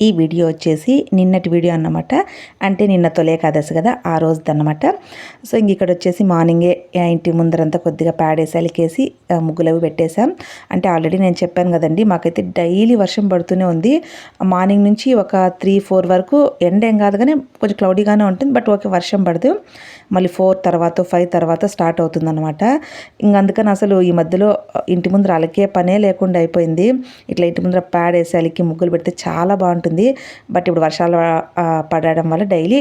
ఈ వీడియో వచ్చేసి నిన్నటి వీడియో అన్నమాట. అంటే నిన్న తొలే కాదసి కదా ఆ రోజుది అనమాట సో ఇంక ఇక్కడ వచ్చేసి మార్నింగే ఇంటి ముందరంతా కొద్దిగా ప్యాడేసి అలికేసి ముగ్గులవి ముగ్గులు అవి పెట్టేశాం. అంటే ఆల్రెడీ నేను చెప్పాను కదండి మాకైతే డైలీ వర్షం పడుతూనే ఉంది. మార్నింగ్ నుంచి ఒక త్రీ ఫోర్ వరకు ఎండ ఏం కాదు కానీ కొంచెం క్లౌడీగానే ఉంటుంది బట్ ఓకే వర్షం పడదు. మళ్ళీ ఫోర్ తర్వాత ఫైవ్ తర్వాత స్టార్ట్ అవుతుందన్నమాట. ఇంక అందుకని అసలు ఈ మధ్యలో ఇంటి ముందర అలకే పనే లేకుండా అయిపోయింది. ఇట్లా ఇంటి ముందర ప్యాడ్ అలికి ముగ్గులు పెడితే చాలా బాగుంటుంది. ఉంటుంది. బట్ ఇప్పుడు వర్షాలు పడడం వల్ల డైలీ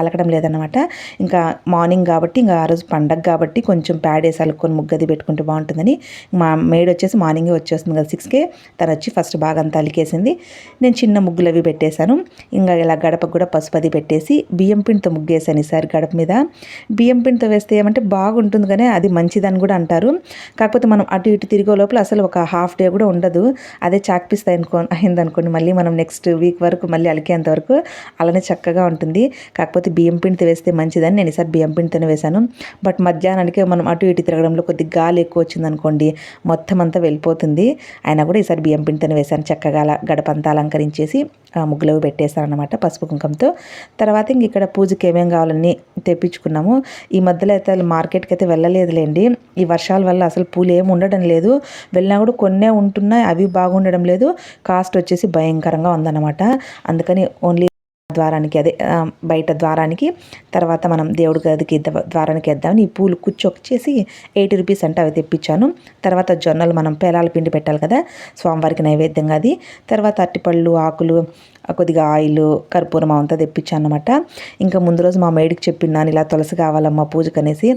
అలకడం లేదన్నమాట. ఇంకా మార్నింగ్ కాబట్టి ఇంకా ఆ రోజు పండగ కాబట్టి కొంచెం ప్యాడ్ వేసి అలుక్కొని ముగ్గది పెట్టుకుంటే బాగుంటుందని మా మేడ్ వచ్చేసి మార్నింగే వచ్చేస్తుంది కదా సిక్స్కే. తను వచ్చి ఫస్ట్ బాగా అంతా అలికేసింది. నేను చిన్న ముగ్గులు అవి పెట్టేశాను. ఇంకా ఇలా గడపకు కూడా పసుపు అది పెట్టేసి బియ్యం పిండితో ముగ్గేసాను ఈసారి గడప మీద. బియ్యం పిండితో వేస్తే ఏమంటే బాగుంటుంది కానీ అది మంచిదని కూడా అంటారు. కాకపోతే మనం అటు ఇటు తిరిగే లోపల అసలు ఒక హాఫ్ డే కూడా ఉండదు. అదే చాక్పిస్తాయి అనుకో అయిందనుకోండి మళ్ళీ మనం నెక్స్ట్ వీక్ వరకు మళ్ళీ అలికేంత వరకు అలానే చక్కగా ఉంటుంది. కాకపోతే బియ్యం పిండితో వేస్తే మంచిదని నేను ఈసారి బియ్యం పిండితోనే వేశాను. బట్ మధ్యాహ్నానికి మనం అటు ఇటు తిరగడంలో కొద్దిగా గాలి ఎక్కువ వచ్చిందనుకోండి మొత్తం అంతా వెళ్ళిపోతుంది. అయినా కూడా ఈసారి బియ్యం పిండితోనే వేశాను. చక్కగా అలా గడపంతా అలంకరించేసి ఆ, ముగ్గులు అవి పసుపు కుంకంతో. తర్వాత ఇంక ఇక్కడ పూజకి ఏమేమి కావాలని తెప్పించుకున్నాము. ఈ మధ్యలో అయితే మార్కెట్కి అయితే వెళ్ళలేదులేండి. ఈ వర్షాల వల్ల అసలు పూలు ఏమి ఉండడం లేదు. వెళ్ళినా కూడా కొన్నే ఉంటున్నాయి అవి బాగుండడం లేదు. కాస్ట్ వచ్చేసి భయంకరంగా ఉందన్నమాట. అందుకని ఓన్లీ ద్వారానికి అదే బయట ద్వారానికి తర్వాత మనం దేవుడి గదికి ద్వారానికి వేద్దామని ఈ పూలు కుచ్చొచ్చేసి ఎయిటీ రూపీస్ అంటే అవి తెప్పించాను. తర్వాత జొన్నలు మనం పేలాల పిండి పెట్టాలి కదా స్వామివారికి నైవేద్యంగా అది. తర్వాత అరటిపళ్ళు ఆకులు కొద్దిగా ఆయిల్ కర్పూరం అంతా తెప్పించాను అనమాట ఇంకా ముందు రోజు మా మేడికి చెప్పిన్నాను ఇలా తులసి కావాలమ్మా పూజకు అనేసి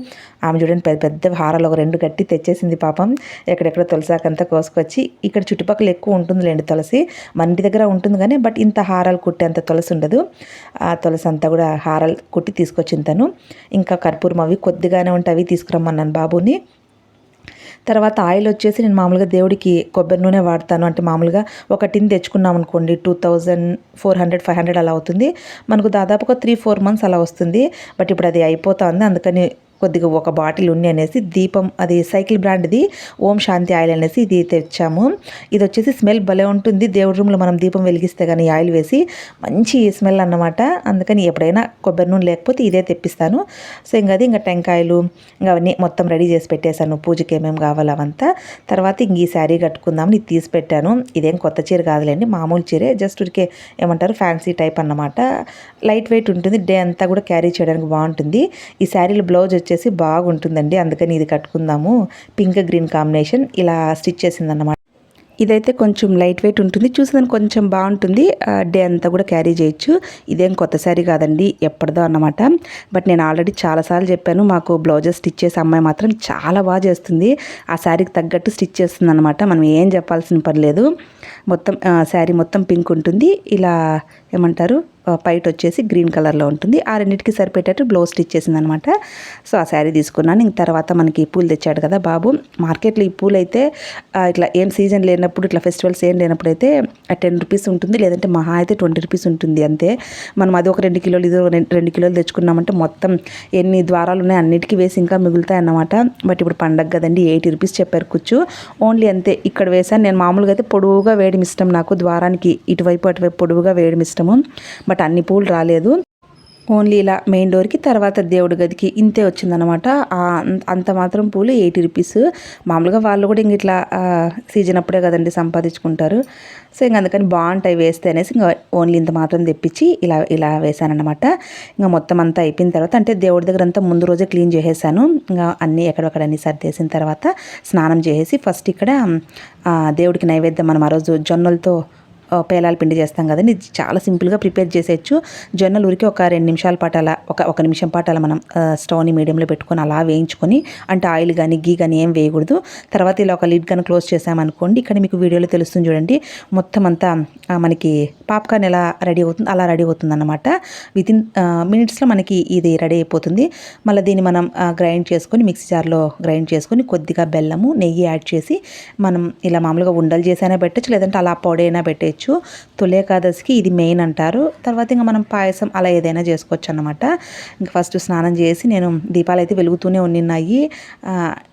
ఆమె చూడండి పెద్ద పెద్ద హారాలు ఒక రెండు కట్టి తెచ్చేసింది పాపం. ఎక్కడెక్కడ తులసాకంతా కోసుకొచ్చి ఇక్కడ చుట్టుపక్కల ఎక్కువ ఉంటుందిలేండి తులసి. మన ఇంటి దగ్గర ఉంటుంది కానీ బట్ ఇంత హారాలు కుట్టేంత తులసి ఉండదు. ఆ తులసి అంతా కూడా హారాలు కుట్టి తీసుకొచ్చింది తను. ఇంకా కర్పూరం అవి కొద్దిగానే ఉంటే అవి తీసుకురమ్మన్నాను బాబుని. తర్వాత ఆయిల్ వచ్చేసి నేను మామూలుగా దేవుడికి కొబ్బరి నూనె వాడతాను. అంటే మామూలుగా ఒక టిన్ తెచ్చుకున్నాం అనుకోండి two thousand four hundred five hundred అలా అవుతుంది. మనకు దాదాపు ఒక త్రీ ఫోర్ మంత్స్ అలా వస్తుంది. బట్ ఇప్పుడు అది అయిపోతుంది అందుకని కొద్దిగా ఒక బాటిల్ ఉన్ని అనేసి దీపం అది సైకిల్ బ్రాండ్ది ఓం శాంతి ఆయిల్ అనేసి ఇది తెచ్చాము. ఇది వచ్చేసి స్మెల్ భలే ఉంటుంది. దేవుడి రూమ్లో మనం దీపం వెలిగిస్తే కానీ ఆయిల్ వేసి మంచి స్మెల్ అన్నమాట. అందుకని ఎప్పుడైనా కొబ్బరి నూనె లేకపోతే ఇదే తెప్పిస్తాను. సో ఇంకా అది ఇంకా టెంకాయలు ఇంకా అవన్నీ మొత్తం రెడీ చేసి పెట్టేశాను. పూజకి ఏమేమి కావాలో అవంతా. తర్వాత ఇంక ఈ శారీ కట్టుకుందామని ఇది తీసి పెట్టాను. ఇదేం కొత్త చీర కాదులేండి మామూలు చీరే. జస్ట్ ఉడికే ఏమంటారు ఫ్యాన్సీ టైప్ అన్నమాట. లైట్ వెయిట్ ఉంటుంది. డే అంతా కూడా క్యారీ చేయడానికి బాగుంటుంది. ఈ శారీలో బ్లౌజ్ వచ్చేసి బాగుంటుందండి. అందుకని ఇది కట్టుకుందాము. పింక్ గ్రీన్ కాంబినేషన్ ఇలా స్టిచ్ చేసిందన్నమాట. ఇదైతే కొంచెం లైట్ వెయిట్ ఉంటుంది. చూసేదానికి కొంచెం బాగుంటుంది. డే అంతా కూడా క్యారీ చేయొచ్చు. ఇదేం కొత్త శారీ కాదండి. ఎప్పటిదో అన్నమాట. బట్ నేను ఆల్రెడీ చాలాసార్లు చెప్పాను మాకు బ్లౌజెస్ స్టిచ్ చేసే అమ్మాయి మాత్రం చాలా బాగా చేస్తుంది. ఆ శారీకి తగ్గట్టు స్టిచ్ చేస్తుంది అనమాట మనం ఏం చెప్పాల్సిన పని లేదు. మొత్తం శారీ మొత్తం పింక్ ఉంటుంది. ఇలా ఏమంటారు పైట్ వచ్చేసి గ్రీన్ కలర్లో ఉంటుంది. ఆ రెండింటికి సరిపెట్టేట్టు బ్లౌజ్ స్టిచ్ చేసిందనమాట. సో ఆ శారీ తీసుకున్నాను. ఇంక తర్వాత మనకి ఈ పూలు తెచ్చాడు కదా బాబు. మార్కెట్లో ఈ పూలు అయితే ఇట్లా ఏం సీజన్ లేనప్పుడు ఇట్లా ఫెస్టివల్స్ ఏం లేనప్పుడు అయితే టెన్ రూపీస్ ఉంటుంది. లేదంటే మహా అయితే ట్వంటీ రూపీస్ ఉంటుంది అంతే. మనం అది ఒక రెండు కిలోలు ఇది రెండు- రెండు కిలోలు తెచ్చుకున్నామంటే మొత్తం ఎన్ని ద్వారాలు ఉన్నాయి అన్నిటికీ వేసి ఇంకా మిగులుతాయి అన్నమాట. బట్ ఇప్పుడు పండగ కదండి ఎయిటీ రూపీస్ చెప్పారు కూర్చు. ఓన్లీ అంతే. ఇక్కడ వేసాను. నేను మామూలుగా అయితే పొడవుగా వేయడం ఇష్టం నాకు. ద్వారానికి ఇటువైపు అటువైపు పొడవుగా వేయడం ఇష్టం ఇష్టము. బట్ అన్ని పూలు రాలేదు. ఓన్లీ ఇలా మెయిన్ డోర్కి తర్వాత దేవుడి గదికి ఇంతే వచ్చిందనమాట అంత- అంత మాత్రం పూలు ఎయిటీ రూపీస్. మామూలుగా వాళ్ళు కూడా ఇంక ఇట్లా సీజన్ అప్పుడే కదండి సంపాదించుకుంటారు. సో ఇంక అందుకని బాగుంటాయి వేస్తే అనేసి ఇంకా ఓన్లీ ఇంత మాత్రం తెప్పించి ఇలా ఇలా వేశానమాట ఇంకా మొత్తం అంతా అయిపోయిన తర్వాత అంటే దేవుడి దగ్గర అంతా ముందు రోజే క్లీన్ చేసేసాను. ఇంకా అన్నీ ఎక్కడొక్కడ అన్నీ సర్దేసిన తర్వాత స్నానం చేసేసి ఫస్ట్ ఇక్కడ దేవుడికి నైవేద్యం మనం ఆ రోజు జొన్నలతో పేలాల పిండి చేస్తాం కదండి. ఇది చాలా సింపుల్గా ప్రిపేర్ చేసేయచ్చు. జొన్నలు ఉరికి ఒక రెండు నిమిషాల పాటు అలా ఒక ఒక నిమిషం పాటు అలా మనం స్టవ్ని మీడియంలో పెట్టుకొని అలా వేయించుకొని అంటే ఆయిల్ కానీ గీ కానీ ఏం వేయకూడదు. తర్వాత ఇలా ఒక లిడ్ కానీ క్లోజ్ చేసామనుకోండి ఇక్కడ మీకు వీడియోలో తెలుస్తుంది చూడండి. మొత్తం అంతా మనకి పాప్కార్న్ ఎలా రెడీ అవుతుంది అలా రెడీ అవుతుంది అనమాట వితిన్ మినిట్స్లో మనకి ఇది రెడీ అయిపోతుంది. మళ్ళీ దీన్ని మనం గ్రైండ్ చేసుకొని మిక్సీ జార్లో గ్రైండ్ చేసుకొని కొద్దిగా బెల్లము నెయ్యి యాడ్ చేసి మనం ఇలా మామూలుగా ఉండలు చేసైనా పెట్టచ్చు లేదంటే అలా పొడి అయినా పెట్టచ్చు. చేసుకోవచ్చు తులేకాదశికి ఇది మెయిన్ అంటారు. తర్వాత ఇంకా మనం పాయసం అలా ఏదైనా చేసుకోవచ్చు అనమాట ఇంకా ఫస్ట్ స్నానం చేసి నేను దీపాలు అయితే వెలుగుతూనే ఉన్నాయి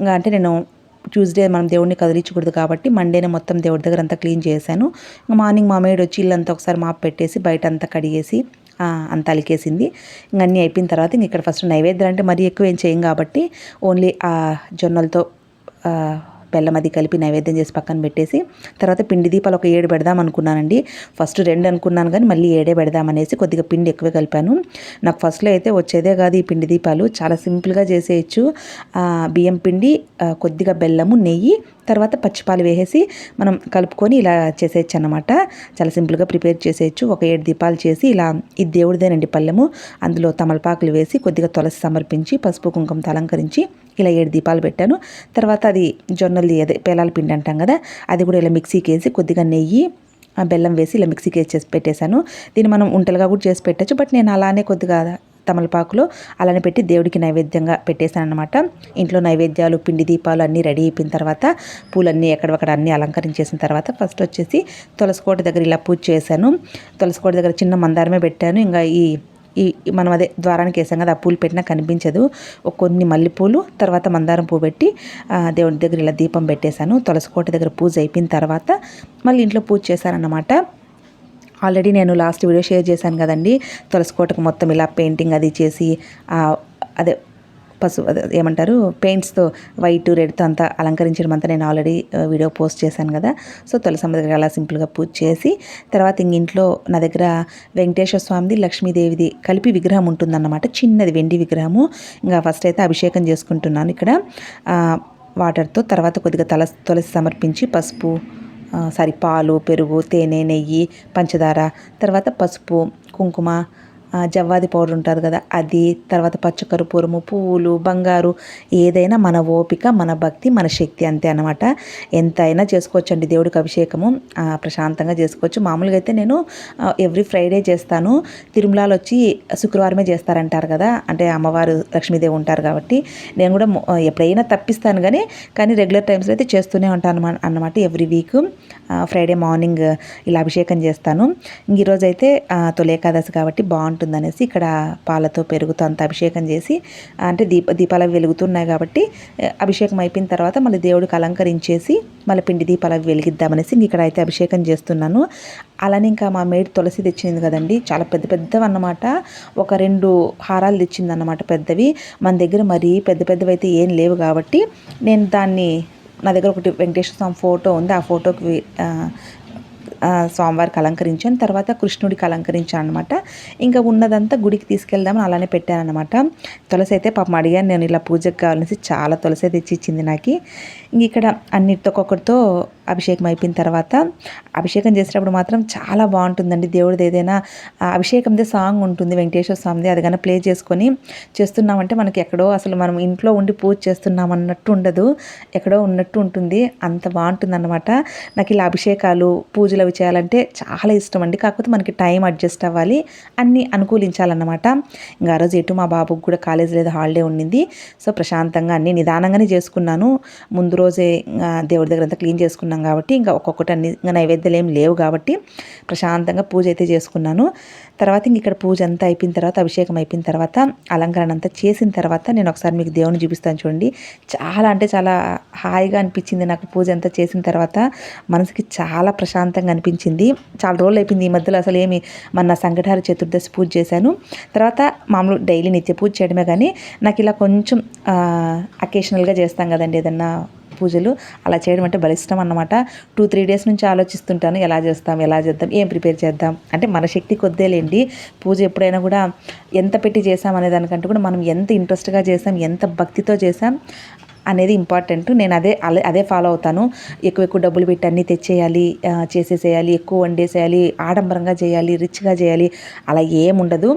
ఇంకా అంటే నేను ట్యూస్డే మనం దేవుడిని కదిలించకూడదు కాబట్టి మండేనే మొత్తం దేవుడి దగ్గర అంతా క్లీన్ చేశాను. ఇంకా మార్నింగ్ మా మేడ్ వచ్చి ఇల్లంతా ఒకసారి మాప్ పెట్టేసి బయట అంతా కడిగేసి అంత అలికేసింది. ఇంక అన్నీ అయిపోయిన తర్వాత ఇంక ఇక్కడ ఫస్ట్ నైవేద్యం అంటే మరీ ఎక్కువ ఏం చేయం కాబట్టి ఓన్లీ ఆ జొన్నలతో బెల్లం అది కలిపి నైవేద్యం చేసి పక్కన పెట్టేసి తర్వాత పిండి దీపాలు ఒక ఏడు పెడదాం అనుకున్నానండి. ఫస్ట్ రెండు అనుకున్నాను కానీ మళ్ళీ ఏడే పెడదాం అనేసి కొద్దిగా పిండి ఎక్కువ కలిపాను. నాకు ఫస్ట్లో అయితే వచ్చేదే కాదు ఈ పిండి దీపాలు. చాలా సింపుల్గా చేసేయచ్చు. బియ్యం పిండి కొద్దిగా బెల్లము నెయ్యి తర్వాత పచ్చిపాలు వేసేసి మనం కలుపుకొని ఇలా చేసేయచ్చు అనమాట చాలా సింపుల్గా ప్రిపేర్ చేసేయచ్చు. ఒక ఏడు దీపాలు చేసి ఇలా ఇది దేవుడిదేనండి పళ్ళెము అందులో తమలపాకులు వేసి కొద్దిగా తులసి సమర్పించి పసుపు కుంకుమతో అలంకరించి ఇలా ఏడు దీపాలు పెట్టాను. తర్వాత అది జొన్నలది అదే పేలాల పిండి అంటాం కదా అది కూడా ఇలా మిక్సీకి వేసి కొద్దిగా నెయ్యి ఆ బెల్లం వేసి ఇలా మిక్సీకి వేసి చేసి పెట్టేశాను. దీన్ని మనం ఉంటలుగా కూడా చేసి పెట్టచ్చు బట్ నేను అలానే కొద్దిగా తమలపాకులో అలానే పెట్టి దేవుడికి నైవేద్యంగా పెట్టేశాను అనమాట ఇంట్లో నైవేద్యాలు పిండి దీపాలు అన్నీ రెడీ అయిపోయిన తర్వాత పూలన్నీ ఎక్కడక్కడ అన్నీ అలంకరించేసిన తర్వాత ఫస్ట్ వచ్చేసి తులసికోట దగ్గర ఇలా పూజ చేశాను. తులసికోట దగ్గర చిన్న మందారమే పెట్టాను. ఇంకా ఈ ఈ మనం అదే ద్వారానికి వేసాం కదా ఆ పూలు పెట్టినా కనిపించదు. కొన్ని మల్లెపూలు తర్వాత మందారం పువ్వు పెట్టి ఆ, దేవుడి దగ్గర ఇలా దీపం పెట్టేశాను. తులసికోట దగ్గర పూజ అయిపోయిన తర్వాత మళ్ళీ ఇంట్లో పూజ చేశానన్నమాట ఆల్రెడీ నేను లాస్ట్ వీడియో షేర్ చేశాను కదండి. తులసికోటకు మొత్తం ఇలా పెయింటింగ్ అది చేసి అదే పసు ఏమంటారు పెయింట్స్తో వైట్ రెడ్తో అంతా అలంకరించడం అంతా నేను ఆల్రెడీ వీడియో పోస్ట్ చేశాను కదా. సో తులసమ్మ దగ్గర అలా సింపుల్గా పూజ చేసి తర్వాత ఇంక ఇంట్లో నా దగ్గర వెంకటేశ్వర స్వామిది లక్ష్మీదేవిది కలిపి విగ్రహం ఉంటుందన్నమాట. చిన్నది వెండి విగ్రహము. ఇంకా ఫస్ట్ అయితే అభిషేకం చేసుకుంటున్నాను ఇక్కడ. వాటర్తో తర్వాత కొద్దిగా తల తులసి సమర్పించి పసుపు సారీ పాలు పెరుగు తేనె నెయ్యి పంచదార తర్వాత పసుపు కుంకుమ జవ్వాది పౌడర్ ఉంటుంది కదా అది తర్వాత పచ్చకర్పూరము పువ్వులు బంగారు ఏదైనా మన ఓపిక మన భక్తి మన శక్తి అంతే అనమాట ఎంత అయినా చేసుకోవచ్చు అండి దేవుడికి అభిషేకము. ప్రశాంతంగా చేసుకోవచ్చు. మామూలుగా అయితే నేను ఎవ్రీ ఫ్రైడే చేస్తాను. తిరుమలలో వచ్చి శుక్రవారమే చేస్తారంటారు కదా అంటే అమ్మవారు లక్ష్మీదేవి ఉంటారు కాబట్టి నేను కూడా ఎప్పుడైనా తప్పిస్తాను కానీ కానీ రెగ్యులర్ టైమ్స్లో అయితే చేస్తూనే ఉంటాను అన్నమాట ఎవ్రీ వీక్. ఫ్రైడే మార్నింగ్ ఇలా అభిషేకం చేస్తాను. ఇంక ఈరోజు అయితే ఆ, తొలి ఏకాదశి కాబట్టి అనేసి ఇక్కడ పాలతో పెరుగుతో అంత అభిషేకం చేసి అంటే దీప దీపాలు వెలుగుతున్నాయి కాబట్టి అభిషేకం అయిపోయిన తర్వాత మళ్ళీ దేవుడికి అలంకరించేసి మళ్ళీ పిండి దీపాలు అవి వెలిగిద్దామనేసి ఇక్కడ అయితే అభిషేకం చేస్తున్నాను. అలానే ఇంకా మా మేడ్ తులసి తెచ్చింది కదండి చాలా పెద్ద పెద్దవి అన్నమాట ఒక రెండు హారాలు తెచ్చింది అన్నమాట పెద్దవి. మన దగ్గర మరీ పెద్ద పెద్దవి అయితే ఏం లేవు కాబట్టి నేను దాన్ని నా దగ్గర ఒకటి వెంకటేశ్వర స్వామి ఫోటో ఉంది ఆ ఫోటోకి స్వామివారికి అలంకరించాను. తర్వాత కృష్ణుడికి అలంకరించాను అనమాట ఇంకా ఉన్నదంతా గుడికి తీసుకెళ్దామని అలానే పెట్టాను అనమాట తులసి అయితే పాపం అడిగాను నేను ఇలా పూజకు కావాలనేసి చాలా తులసి తెచ్చి ఇచ్చింది నాకు. ఇంక ఇక్కడ అన్నిటితో ఒక్కొక్కటితో అభిషేకం అయిపోయిన తర్వాత అభిషేకం చేసేటప్పుడు మాత్రం చాలా బాగుంటుందండి. దేవుడిది ఏదైనా ఆ అభిషేకందే సాంగ్ ఉంటుంది వెంకటేశ్వర స్వామిది అది కానీ ప్లే చేసుకొని చేస్తున్నామంటే మనకి ఎక్కడో అసలు మనం ఇంట్లో ఉండి పూజ చేస్తున్నాం అన్నట్టు ఉండదు. ఎక్కడో ఉన్నట్టు ఉంటుంది. అంత బాగుంటుంది అనమాట నాకు ఇలా అభిషేకాలు పూజలు అవి చేయాలంటే చాలా ఇష్టం అండి. కాకపోతే మనకి టైం అడ్జస్ట్ అవ్వాలి. అన్నీ అనుకూలించాలన్నమాట. ఇంకా ఆ రోజు ఎటు మా బాబుకి కూడా కాలేజ్ లేదు హాలిడే ఉండింది. సో ప్రశాంతంగా అన్ని నిదానంగానే చేసుకున్నాను. ముందు రోజే ఇంకా దేవుడి దగ్గర అంతా క్లీన్ చేసుకున్నాం కాబట్టి ఇంకా ఒక్కొక్కటి అన్ని ఇంకా నైవేద్యాలు ఏం లేవు కాబట్టి ప్రశాంతంగా పూజ అయితే చేసుకున్నాను. తర్వాత ఇంక ఇక్కడ పూజ అంతా అయిపోయిన తర్వాత అభిషేకం అయిపోయిన తర్వాత అలంకరణ అంతా చేసిన తర్వాత నేను ఒకసారి మీకు దేవుని చూపిస్తాను చూడండి. చాలా అంటే చాలా హాయిగా అనిపించింది నాకు పూజ అంతా చేసిన తర్వాత. మనసుకి చాలా ప్రశాంతంగా అనిపించింది. చాలా రోజులు అయిపోయింది ఈ మధ్యలో అసలు ఏమి మన సంకటహార చతుర్దశి పూజ చేశాను. తర్వాత మామూలు డైలీ నిత్య పూజ చేయడమే కానీ నాకు ఇలా కొంచెం అకేషనల్గా చేస్తాం కదండి ఏదన్నా పూజలు అలా చేయడం అంటే బలిష్టం ఇష్టం అన్నమాట. టూ త్రీ డేస్ నుంచి ఆలోచిస్తుంటాను ఎలా చేస్తాం ఎలా చేద్దాం ఏం ప్రిపేర్ చేద్దాం. అంటే మన శక్తి కొద్దేలేండి పూజ ఎప్పుడైనా కూడా ఎంత పెట్టి చేసాం అనే దానికంటే కూడా మనం ఎంత ఇంట్రెస్ట్గా చేసాం ఎంత భక్తితో చేసాం అనేది ఇంపార్టెంట్ నేను అదే అలా అదే ఫాలో అవుతాను. ఎక్కువ ఎక్కువ డబ్బులు పెట్టి అన్నీ తెచ్చేయాలి చేసేసేయాలి ఎక్కువ వండేసేయాలి ఆడంబరంగా చేయాలి రిచ్గా చేయాలి అలా ఏముండదు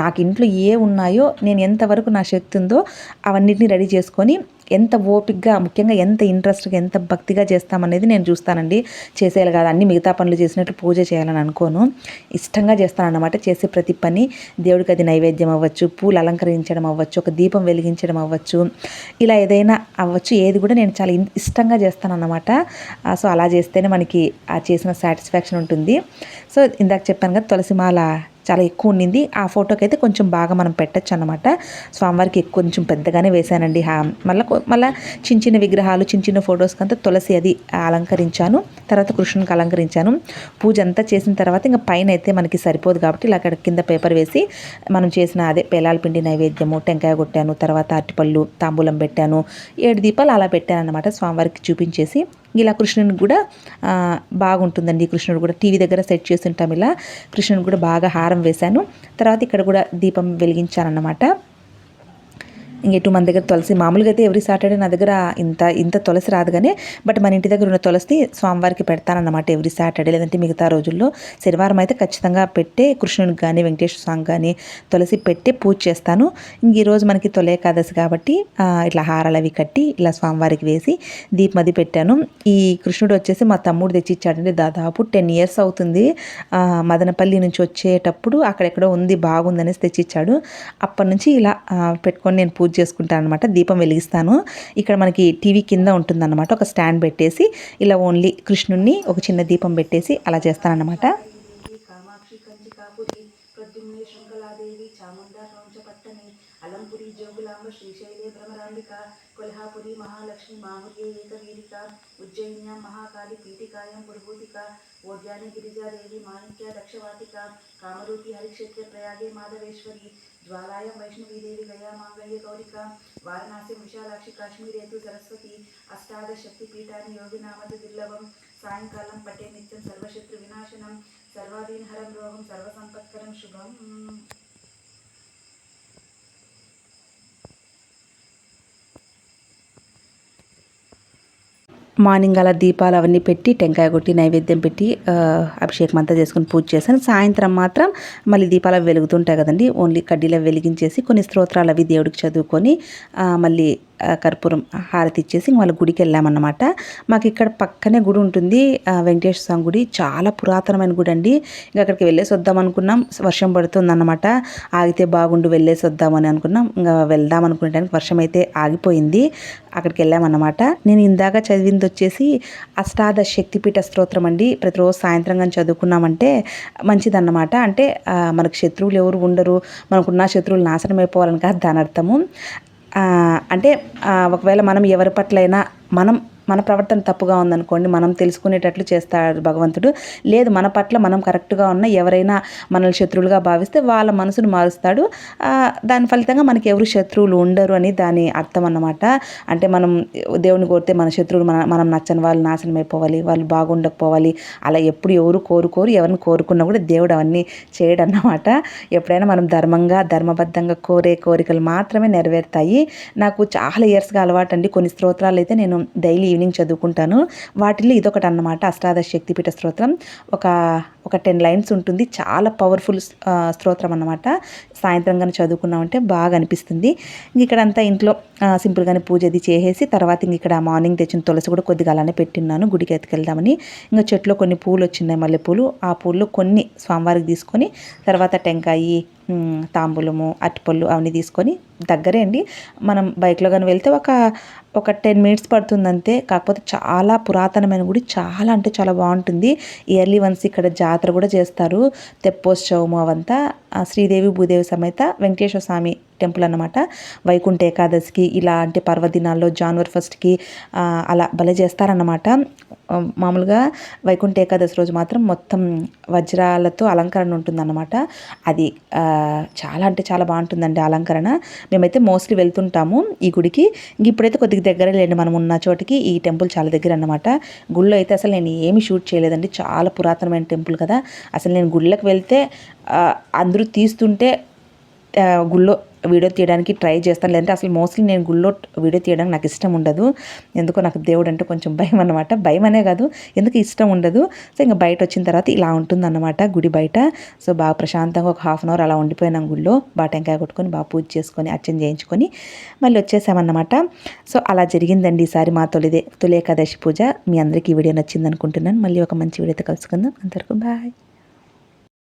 నాకు ఇంట్లో ఏ ఉన్నాయో నేను ఎంతవరకు నా శక్తి ఉందో అవన్నిటిని రెడీ చేసుకొని ఎంత ఓపిక్గా ముఖ్యంగా ఎంత ఇంట్రెస్ట్గా ఎంత భక్తిగా చేస్తామనేది నేను చూస్తానండి. చేసేయాలి కాదు అన్ని మిగతా పనులు చేసినట్టు పూజ చేయాలని అనుకోను. ఇష్టంగా చేస్తాను అన్నమాట చేసే ప్రతి పని. దేవుడికి అది నైవేద్యం అవ్వచ్చు పూలు అలంకరించడం అవ్వచ్చు ఒక దీపం వెలిగించడం అవ్వచ్చు ఇలా ఏదైనా అవ్వచ్చు ఏది కూడా నేను చాలా ఇన్- ఇష్టంగా చేస్తాను అన్నమాట సో అలా చేస్తేనే మనకి ఆ చేసిన సాటిస్ఫాక్షన్ ఉంటుంది. సో ఇందాక చెప్పాను కదా తులసిమాల చాలా ఎక్కువ ఉండింది. ఆ ఫోటోకి అయితే కొంచెం బాగా మనం పెట్టచ్చు అనమాట స్వామివారికి కొంచెం పెద్దగానే వేశానండి. మళ్ళీ మళ్ళీ చిన్న చిన్న విగ్రహాలు చిన్న చిన్న ఫొటోస్కి అంతా తులసి అది అలంకరించాను. తర్వాత కృష్ణునికి అలంకరించాను. పూజ అంతా చేసిన తర్వాత ఇంకా పైన అయితే మనకి సరిపోదు కాబట్టి ఇలా అక్కడ కింద పేపర్ వేసి మనం చేసిన అదే పేలాల పిండి నైవేద్యము టెంకాయ కొట్టాను తర్వాత అరటిపళ్ళు తాంబూలం పెట్టాను ఏడు దీపాలు అలా పెట్టాను అనమాట స్వామివారికి చూపించేసి. ఇలా కృష్ణుని కూడా బాగుంటుందండి. కృష్ణుడు కూడా టీవీ దగ్గర సెట్ చేసి ఉంటాం ఇలా. కృష్ణుని కూడా బాగా హారం వేశాను. తర్వాత ఇక్కడ కూడా దీపం వెలిగించాను అన్నమాట ఇంకెటు మన దగ్గర తులసి. మామూలుగా అయితే ఎవ్రీ సాటర్డే నా దగ్గర ఇంత ఇంత తులసి రాదు కానీ బట్ మన ఇంటి దగ్గర ఉన్న తులసి స్వామివారికి పెడతానన్నమాట ఎవ్రీ సాటర్డే లేదంటే మిగతా రోజుల్లో శనివారం అయితే ఖచ్చితంగా పెట్టే కృష్ణునికి కానీ వెంకటేశ్వర స్వామి కానీ తులసి పెట్టి పూజ చేస్తాను. ఇంక ఈరోజు మనకి తొలి ఏకాదశి కాబట్టి ఇట్లా హారాలు అవి కట్టి ఇలా స్వామివారికి వేసి దీపమది పెట్టాను. ఈ కృష్ణుడు వచ్చేసి మా తమ్ముడు తెచ్చిచ్చాడండి. దాదాపు టెన్ ఇయర్స్ అవుతుంది. మదనపల్లి నుంచి వచ్చేటప్పుడు అక్కడెక్కడో ఉంది బాగుందనేసి తెచ్చిచ్చాడు. అప్పటి నుంచి ఇలా పెట్టుకొని నేను పూజ పూజ చేసుకుంటాను అనమాట దీపం వెలిగిస్తాను. ఇక్కడ మనకి టీవీ కింద ఉంటుందన్నమాట. ఒక స్టాండ్ పెట్టేసి ఇలా ఓన్లీ కృష్ణుణ్ణి ఒక చిన్న దీపం పెట్టేసి అలా చేస్తానన్నమాట. అలంపురి జోగులాంబ శ్రీశైలే భ్రమరాంబిక కొల్హాపురి మహాలక్ష్మి మాహుర్యే ఏకవీరిక ఉజ్జయిన్యాం మహాకాళి పీఠికాయం పురుహూతిక ఓద్యాని గిరిజాదేవి మాణిక్య దక్షవాటిక కామరూపి హరిక్షేత్ర ప్రయాగే మాధవేశ్వరి ज्वालायां वैष्णवीदेवी गया मांगल्य गौरिका वाराणसी विशालाक्षि काश्मीरेतु सरस्वती अष्टादशक्तिपीठानि योगिनामद दुर्लभं सायङ्कालं पटे नित्यं सर्वशत्रुविनाशनं सर्वाधीनहरं रोगं सर्वसम्पत्करं शुभम् మార్నింగ్ అలా దీపాలు అవన్నీ పెట్టి టెంకాయ కొట్టి నైవేద్యం పెట్టి అభిషేకం అంతా చేసుకుని పూజ చేశాను. సాయంత్రం మాత్రం మళ్ళీ దీపాలు వెలుగుతుంటాయి కదండి. ఓన్లీ కడ్డీలో వెలిగించేసి కొన్ని స్తోత్రాలు అవి దేవుడికి చదువుకొని మళ్ళీ కర్పూరం హారతి ఇచ్చేసి వాళ్ళ గుడికి వెళ్ళామన్నమాట. మాకు ఇక్కడ పక్కనే గుడి ఉంటుంది. వెంకటేశ్వర స్వామి గుడి. చాలా పురాతనమైన గుడి అండి. ఇంకా అక్కడికి వెళ్ళేసి వద్దాం అనుకున్నాం. వర్షం పడుతుంది అన్నమాట ఆగితే బాగుండు వెళ్ళేసి వద్దామని అనుకున్నాం. ఇంకా వెళ్దాం అనుకునేటానికి వర్షం అయితే ఆగిపోయింది. అక్కడికి వెళ్ళామన్నమాట. నేను ఇందాక చదివింది వచ్చేసి అష్టాదశ శక్తిపీఠ స్తోత్రం అండి. ప్రతిరోజు సాయంత్రం కానీ చదువుకున్నామంటే మంచిదన్నమాట. అంటే మనకు శత్రువులు ఎవరు ఉండరు. మనకున్న శత్రువులు నాశనం అయిపోవాలని కాదు దాని అర్థము అంటే ఒకవేళ మనం ఎవరి పట్లైనా మనం మన ప్రవర్తన తప్పుగా ఉందనుకోండి మనం తెలుసుకునేటట్లు చేస్తాడు భగవంతుడు. లేదు మన పట్ల మనం కరెక్ట్గా ఉన్న ఎవరైనా మనల్ని శత్రువులుగా భావిస్తే వాళ్ళ మనసును మారుస్తాడు. దాని ఫలితంగా మనకి ఎవరు శత్రువులు ఉండరు అని దాని అర్థం అన్నమాట. అంటే మనం దేవుని కోరితే మన శత్రువులు మన మనం నచ్చని వాళ్ళు నాశనం అయిపోవాలి వాళ్ళు బాగుండకపోవాలి అలా ఎప్పుడు ఎవరు కోరుకోరు ఎవరిని కోరుకున్నా కూడా దేవుడు అవన్నీ చేయడు అన్నమాట. ఎప్పుడైనా మనం ధర్మంగా ధర్మబద్ధంగా కోరే కోరికలు మాత్రమే నెరవేరుతాయి. నాకు చాలా ఇయర్స్గా అలవాటు అండి కొన్ని స్తోత్రాలు అయితే నేను డైలీ ఈవినింగ్ చదువుకుంటాను. వాటిల్లో ఇదొకటి అన్నమాట అష్టాదశ శక్తిపీఠ స్తోత్రం. ఒక ఒక టెన్ లైన్స్ ఉంటుంది. చాలా పవర్ఫుల్ స్తోత్రం అన్నమాట. సాయంత్రం కానీ చదువుకున్నామంటే బాగా అనిపిస్తుంది. ఇక్కడ ఇక్కడంతా ఇంట్లో సింపుల్గానే పూజ అది చేసేసి తర్వాత ఇంక ఇక్కడ మార్నింగ్ తెచ్చిన తులసి కూడా కొద్దిగా అలానే పెట్టిన్నాను. గుడికి ఎత్తుకెళ్దామని. ఇంకా చెట్లో కొన్ని పూలు వచ్చినాయి మల్లెపూలు. ఆ పూలు కొన్ని స్వామివారికి తీసుకొని తర్వాత టెంకాయి తాంబూలము అరటిపళ్ళు అవన్నీ తీసుకొని దగ్గరే అండి. మనం బైక్లో కానీ వెళ్తే ఒక ఒక టెన్ మినిట్స్ పడుతుంది అంతే కాకపోతే చాలా పురాతనమైన గుడి. చాలా అంటే చాలా బాగుంటుంది. ఇయర్లీ వన్స్ ఇక్కడ జాతర కూడా చేస్తారు. తెప్పోత్సవము అవంతా శ్రీదేవి భూదేవి సమేత వెంకటేశ్వర స్వామి టెంపుల్ అనమాట వైకుంఠ ఏకాదశికి ఇలాంటి పర్వదినాల్లో జాన్వరి ఫస్ట్కి అలా భలే చేస్తారన్నమాట. మామూలుగా వైకుంఠ ఏకాదశి రోజు మాత్రం మొత్తం వజ్రాలతో అలంకరణ ఉంటుందన్నమాట. అది చాలా అంటే చాలా బాగుంటుందండి అలంకరణ. మేమైతే మోస్ట్లీ వెళ్తుంటాము ఈ గుడికి. ఇప్పుడైతే కొద్దిగా దగ్గర లేండి మనం ఉన్న చోటికి. ఈ టెంపుల్ చాలా దగ్గర అనమాట గుళ్ళో అయితే అసలు నేను ఏమి షూట్ చేయలేదండి. చాలా పురాతనమైన టెంపుల్ కదా. అసలు నేను గుళ్ళకి వెళ్తే అందరూ తీస్తుంటే గుళ్ళో వీడియో తీయడానికి ట్రై చేస్తాను. లేదంటే అసలు మోస్ట్లీ నేను గుళ్ళో వీడియో తీయడానికి నాకు ఇష్టం ఉండదు. ఎందుకో నాకు దేవుడు అంటే కొంచెం భయం అనమాట భయం అనే కాదు ఎందుకు ఇష్టం ఉండదు. సో ఇంకా బయట వచ్చిన తర్వాత ఇలా ఉంటుందన్నమాట గుడి బయట. సో బాగా ప్రశాంతంగా ఒక హాఫ్ అన్ అవర్ అలా ఉండిపోయినాం గుళ్ళో. బాగా టెంకాయ కొట్టుకొని బాగా పూజ చేసుకొని అర్చన చేయించుకొని మళ్ళీ వచ్చేసామన్నమాట. సో అలా జరిగిందండి ఈసారి మా తొలిదే తొలి ఏకాదశి పూజ. మీ అందరికీ ఈ వీడియో నచ్చింది అనుకుంటున్నాను మళ్ళీ ఒక మంచి వీడియోతో కలుసుకుందాం. అంతవరకు బాయ్.